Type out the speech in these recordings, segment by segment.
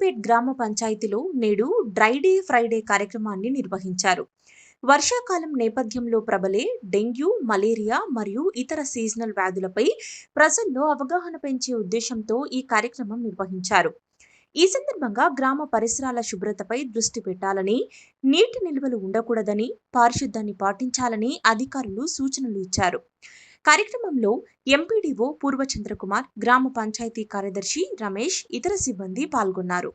కొత్తపేట్ గ్రామ పంచాయతీలో నేడు డ్రైడే ఫ్రైడే కార్యక్రమాన్ని నిర్వహించారు. వర్షాకాలం నేపథ్యంలో ప్రబలే డెంగ్యూ మలేరియా మరియు ఇతర సీజనల్ వ్యాధులపై ప్రజల్లో అవగాహన పెంచే ఉద్దేశంతో ఈ కార్యక్రమం నిర్వహించారు. ఈ సందర్భంగా గ్రామ పరిసరాల శుభ్రతపై దృష్టి పెట్టాలని నీటి నిల్వలు ఉండకూడదని పారిశుద్ధ్యాన్ని పాటించాలని అధికారులు సూచనలు ఇచ్చారు. కార్యక్రమంలో ఎంపీడీఓ పూర్వచంద్రకుమార్ గ్రామ పంచాయతీ కార్యదర్శి రమేష్ ఇతర సిబ్బంది పాల్గొన్నారు.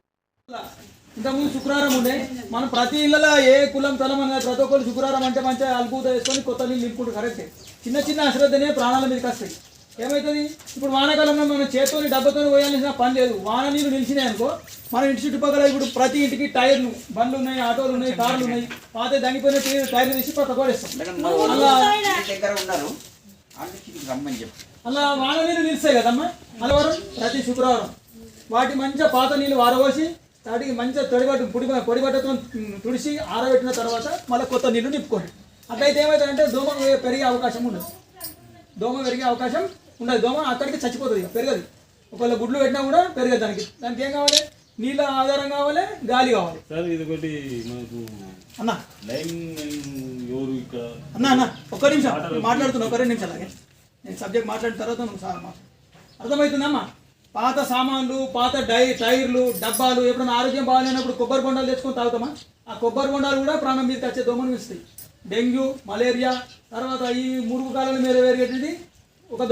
ఇంతకుముందు శుక్రవారం ఉండే. మనం ప్రతి ఇళ్ళలో ఏ కులం తలం అనేది ప్రతి ఒక్కరు శుక్రవారం అంటే మంచిగా అలుపుత వేసుకొని కొత్త నీళ్ళు నింపుకుంటారు కరెక్టే. చిన్న చిన్న అశ్రద్ధనే ప్రాణాల మీదకి వస్తాయి. ఏమవుతుంది ఇప్పుడు వానాకాలంలో మనం చేత్తోని డబ్బతో పోయాల్సిన పని లేదు. వాన నీళ్ళు నిలిచినాయి అనుకో మన ఇంటి చుట్టుపక్కల ఇప్పుడు ప్రతి ఇంటికి టైర్లు బండ్లు ఉన్నాయి ఆటోలు ఉన్నాయి కార్లు ఉన్నాయి. పాత దంగిపోయిన టైర్- టైర్లు తీసి కొత్త కొడేస్తాం అలా రమ్మని చెప్పు అలా వాన నీళ్ళు నిలుస్తాయి కదమ్మా. అలవారం ప్రతి శుక్రవారం. వాటి మంచిగా పాత నీళ్ళు వారబోసి వాటికి మంచిగా తడిబట్టు పొడి పొడిబట్టతో తుడిసి ఆరబెట్టిన తర్వాత మళ్ళీ కొత్త నీళ్ళు నింపుకోండి. అట్లయితే ఏమవుతుందంటే దోమ పెరిగే అవకాశం ఉండదు. దోమ పెరిగే అవకాశం ఉండదు. దోమ అక్కడికి చచ్చిపోతుంది పెరగదు. ఒకవేళ గుడ్లు పెట్టినా కూడా పెరగదు దానికి. దానికి ఏం కావాలి? నీళ్ళ ఆధారం కావాలి గాలి కావాలి. సార్ ఇది ఒకటి మనకు అన్న. లైన్ అన్న అన్న ఒక్క నిమిషం. మాట్లాడుతున్నా ఒక రెండు నిమిషం అలాగే నేను సబ్జెక్ట్ మాట్లాడిన తర్వాత నువ్వు సార్ అర్థమవుతుందమ్మా. పాత సామాన్లు పాత డై టైర్లు డబ్బాలు ఎప్పుడైనా ఆరోగ్యం బాగాలేనప్పుడు కొబ్బరి బొండాలు తెచ్చుకొని తాగుతామా? ఆ కొబ్బరి బొండాలు కూడా ప్రాణం మీదకి వచ్చే దోమలు ఇస్తాయి డెంగ్యూ మలేరియా తర్వాత ఈ మురుగు కాలంలో మీరు వేరేటువంటి ఒక